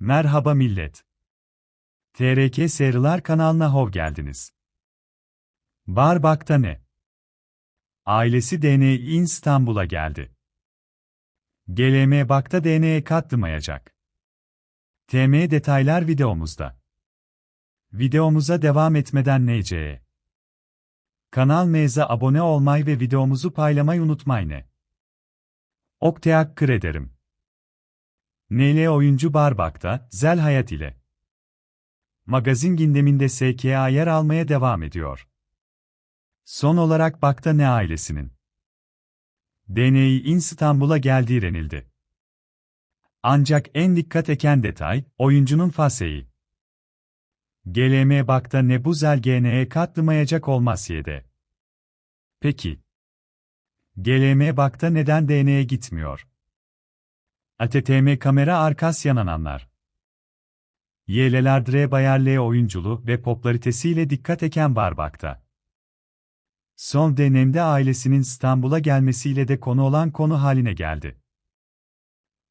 Merhaba millet. TRK Seriler kanalına hoş geldiniz. Barbak'ta ne? Ailesi DNA İstanbul'a geldi. GLM Bak'ta DNA'ya katlamayacak. TM detaylar videomuzda. Videomuza devam etmeden NC'ye. Kanal meza abone olmayı ve videomuzu paylamayı unutmayın. Ok teşekkür ederim. NL oyuncu Barbak'ta, Zel Hayat ile. Magazin gündeminde SKA yer almaya devam ediyor. Son olarak Bak'ta ne ailesinin? DNA'yı İstanbul'a geldiği renildi. Ancak en dikkat eken detay, oyuncunun faseyi. GLM Bak'ta ne bu zel GN'ye katlamayacak olmaz yede. Peki. GLM Bak'ta neden DNA'ya gitmiyor? ATTM kamera arkas yanananlar. YL'ler Dre Bayer oyunculuğu ve popülaritesiyle dikkat eken Barbak'ta. Son dönemde ailesinin İstanbul'a gelmesiyle de konu olan konu haline geldi.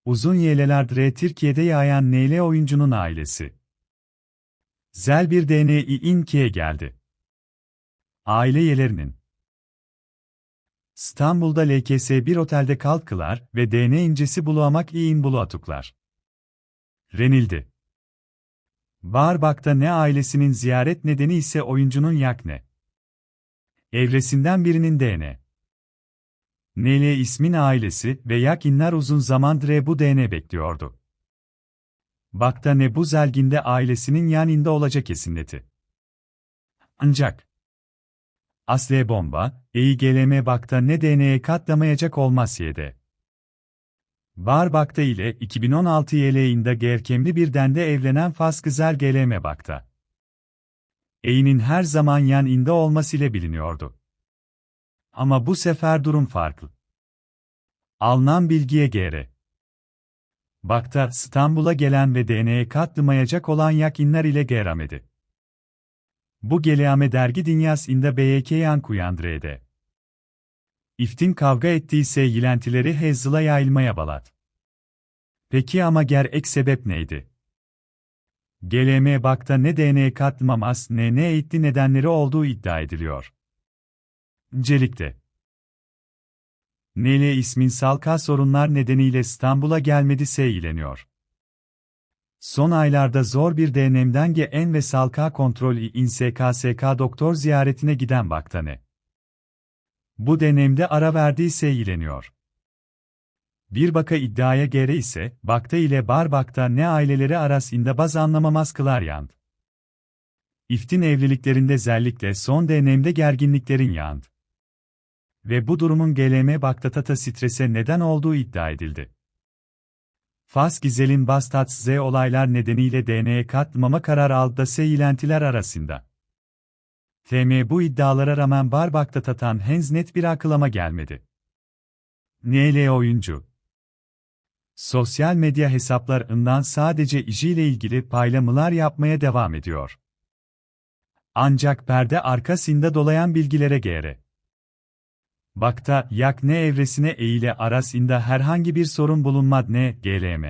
Uzun YL'ler Dre Türkiye'de yayan NL oyuncunun ailesi. Zel bir DNI İnki'ye geldi. Aile üyelerinin İstanbul'da LKS bir otelde kalkılar ve DN incesi bulamak iyin bulu atuklar. Renildi. Barbak'ta ne ailesinin ziyaret nedeni ise oyuncunun yakne. Evresinden birinin DN. Nele ismin ailesi ve Yakinler uzun zamandır bu DN bekliyordu. Bakta ne bu zelginde ailesinin yanında olacak kesinleti. Ancak Asle bomba, EIGLM bakta ne DNA'ya katlamayacak olmaz yede. Var bakta ile 2016 yeleğinde gerkemli bir dende evlenen Fas Güzel GLM bakta. E'nin her zaman yan inde olmasıyla biliniyordu. Ama bu sefer durum farklı. Alınan bilgiye göre. Bakta, İstanbul'a gelen ve DNA'ya katlamayacak olan yakinler ile geramedi. Bu geleame dergi dünyasında BYK kuyandırede. İftin kavga ettiyse yilentileri hezıla yayılmaya balat. Peki ama ger ek sebep neydi? GLM bakta ne DNA katmamas ne ne eğitti nedenleri olduğu iddia ediliyor. Öncelikle. Nele ismin salka sorunlar nedeniyle İstanbul'a gelmedi seyleniyor. Son aylarda zor bir denemden GN ve Salka Kontrol İN SKSK doktor ziyaretine giden Baktane. Bu denemde ara verdiyse ileniyor. Bir baka iddiaya göre ise, Bakta ile Barbak'ta ne aileleri arasında baz anlamamaz kılar yand. İftin evliliklerinde zellikle son denemde gerginliklerin yand. Ve bu durumun GLM Baktatata strese neden olduğu iddia edildi. Fas Gizel'in Bastat Z olaylar nedeniyle DNA'ya katmama karar aldı seylentiler arasında. FM bu iddialara rağmen Barbak'ta tatan henüz net bir akılama gelmedi. NL oyuncu Sosyal medya hesaplarından sadece ile ilgili paylaşımlar yapmaya devam ediyor. Ancak perde arkasında dolayan bilgilere göre Bakta, yak ne evresine eğile arasında herhangi bir sorun bulunmad ne, GLM.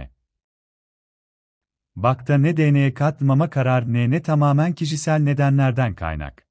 Bakta ne DNA katmama karar ne ne tamamen kişisel nedenlerden kaynak.